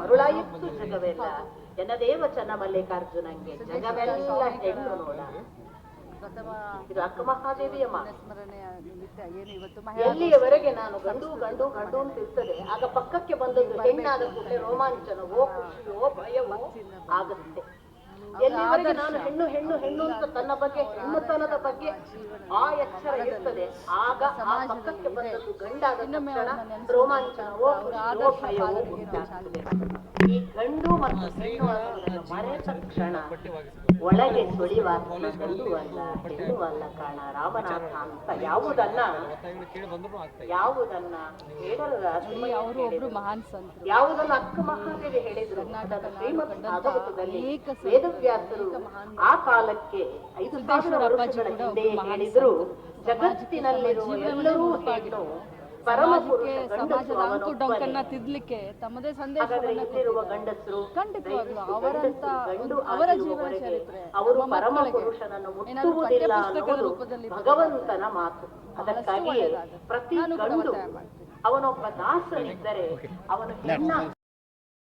ಮರುಳಾಯಿತು ಜಗವೆಲ್ಲ. ಜನದೇವ ಚನ್ನ ಮಲ್ಲಿಕಾರ್ಜುನಂಗೆ ಜಗವೆಲ್ಲ ಹೆಣ್ಣು ನೋಡ. ಇದು ಅಕ್ಕ ಮಹಾದೇವಿಯ ಎಲ್ಲಿಯವರೆಗೆ ನಾನು ಗಂಡು ಗಂಡು ಗಂಡು ಅಂತ ಇರ್ತದೆ ಆಗ ಪಕ್ಕಕ್ಕೆ ಬಂದದ್ದು ಹೆಣ್ಣಾದ ಕೂಡಲೇ ರೋಮಾಂಚನವೋ ಖುಷಿಯೋ ಭಯವೋ ಆಗುತ್ತೆ. ಎಲ್ಲಿವರೆಗೆ ನಾನು ಹೆಣ್ಣು ಹೆಣ್ಣು ಹೆಣ್ಣು ಅಂತ ತನ್ನ ಬಗ್ಗೆ ಹೆಣ್ಣುತನದ ಬಗ್ಗೆ ಆ ಎಚ್ಚರ ಇರ್ತದೆ. ಆಗ ಆ ಪಕ್ಕಕ್ಕೆ ಬಂದದ್ದು ಗಂಡಾದ ತಕ್ಷಣ ರೋಮಾಂಚನವೋ ಭಯವೋ ಉಂಟಾಗ್ತದೆ ಮರೆತ ಕ್ಷಣ ಒಳಗೆ ಅಲ್ಲ ಕಾರಣ ಅಲ್ಲ ಕಾಣ. ರಾಮನಾಥ ಅಂತ ಯಾವುದನ್ನ ಯಾವುದನ್ನ ಹೇಳಲು ಮಹಾನ್ ಸಂತರು. ಯಾವುದನ್ನ ಅಕ್ಕ ಮಹಾದೇವಿ ಹೇಳಿದ್ರು. ಶ್ರೀಮದ್ ಭಾಗವತದಲ್ಲಿ ವೇದವ್ಯಾಸರು ಆ ಕಾಲಕ್ಕೆ ಐದು ಸಾವಿರ ವರ್ಷಗಳ ಹಿಂದೆ ಹೇಳಿದ್ರು. ಜಗತ್ತಿನಲ್ಲಿರುವ ಎಲ್ಲರೂ ಹೆಣ್ಣು ಗಂಡಸು ಸಮಾಜದ ಅಂಕು ಡೊಂಕನ್ನ ತಿದ್ಲಿಕ್ಕೆ ತಮ್ಮದೇ ಸಂದೇಶವನ್ನು ಇಲ್ಲಿರುವ ಗಂಡಸರು ಖಂಡಿತವಾಗ್ಲೂ ಅವರಂತ ಒಂದು ಅವರ ಜೀವನ ಚರಿತ್ರೆ ಅವರು ಪರಮ ಪುರುಷನನ್ನು ಏನಾದ್ರು ಮುಟ್ಟುವುದಿಲ್ಲ ಪಠ್ಯಪುಸ್ತಕದ ರೂಪದಲ್ಲಿ ಭಗವಂತನ ಮಾತು. ಅದಕ್ಕಾಗಿ. ಪ್ರತಿ ಗಂಡು ಅವನೊಬ್ಬ ದಾಸನಿದ್ದರೆ ಅವನು ಹೆಣ್ಣ